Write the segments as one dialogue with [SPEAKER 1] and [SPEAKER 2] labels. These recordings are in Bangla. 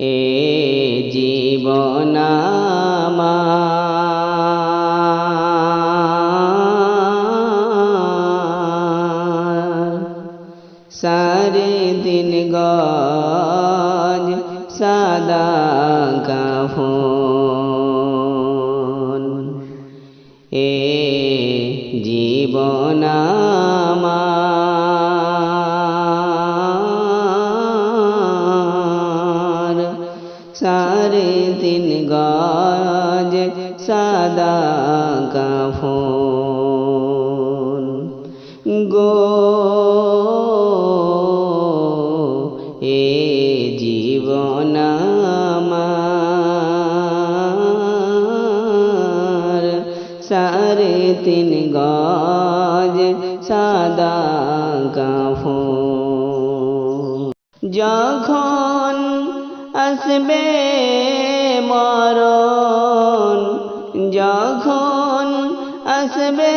[SPEAKER 1] এ জীবনামার সারে দিন গজ সাদা কাফন। এ জীবনামার কাফন গো এ জীবনামার সারে তিন গজ সাদা কাফন। যখন আসবে মরণ যখন আসবে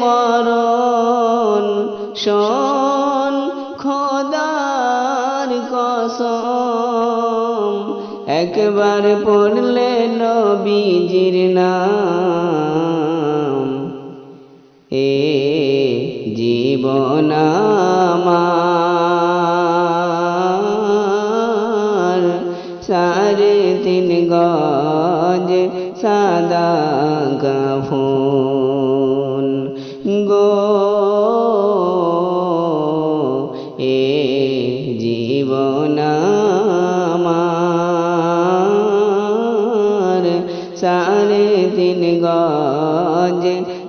[SPEAKER 1] মরণ। শোন খোদার কসম। একবার পড়লে নবীজির নাম। এ জীবনামার সাদা কাফন গো এ জীবনামার সাড়ে তিন গজ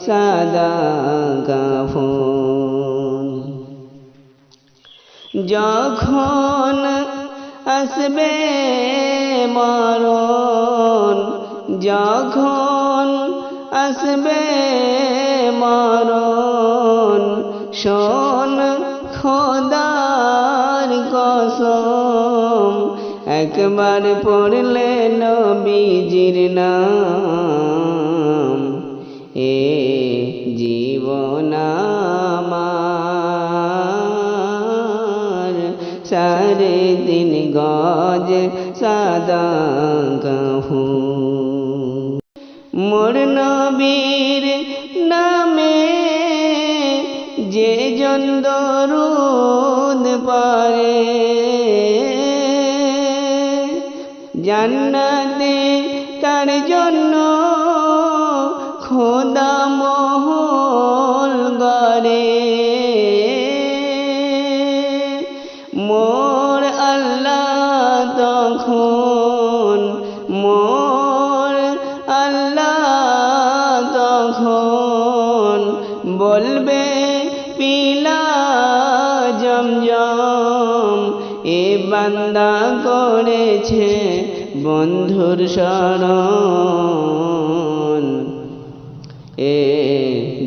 [SPEAKER 1] সাদা কাফন যখন আসবে মরণ যখন আসবে মরণ, শোন খোদার কসম, একবার পড়লে নবীজির নাম। এ জীবনামার সারে দিন গজ সাদা জান্নাতে তার জন্য খোদা মহল গড়ে। মোর আল্লাহ তখন, মোর আল্লাহ তখন বলবে, পিলা জমজম এ বান্দা করেছে বন্ধুর শরণ এ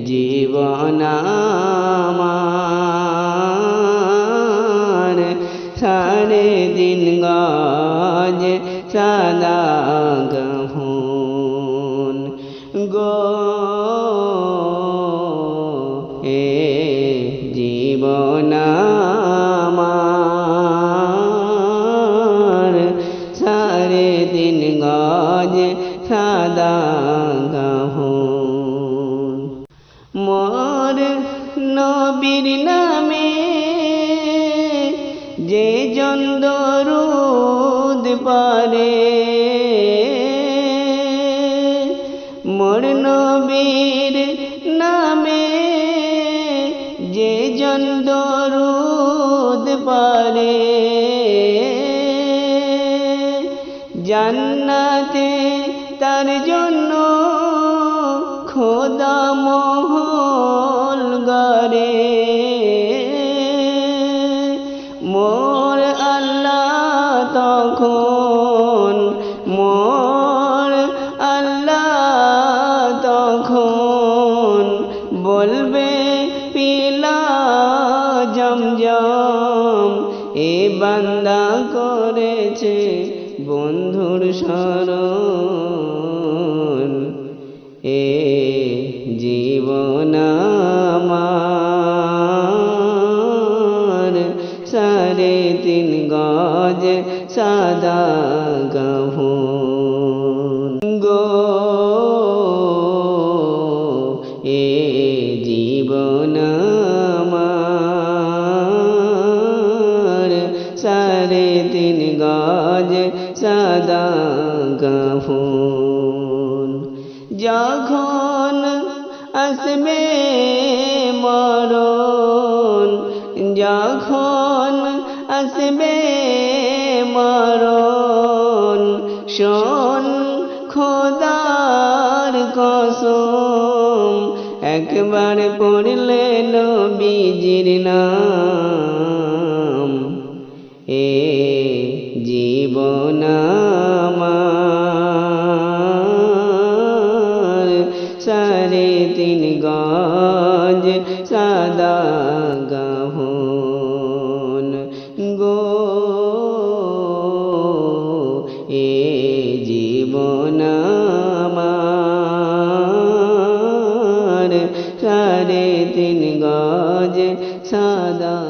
[SPEAKER 1] জীবনামার সারে দিন গজ সাদা নবীর নামে যে জন পারে মোর নবীর নামে যে জন পারে জান্নাতে তার জন্য তখন মোর আল্লাহ তখন বলবে, পিলা জমজম, এ বান্দা করেছে বন্ধুর শরণ এ জীবনামার সাড়ে তিন গজ সাদা গাহন গো, এ জীবন সাড়ে তিন গজ সাদা গাফুন যখন আসবে মরণ, যখন আসবে শোন খোদার কসম, একবার পড়লে নবীজির নাম। এ জীবন আমার, সাড়ে তিন গজ সাদা গাহন আমার সাড়ে তিন গজ সাদা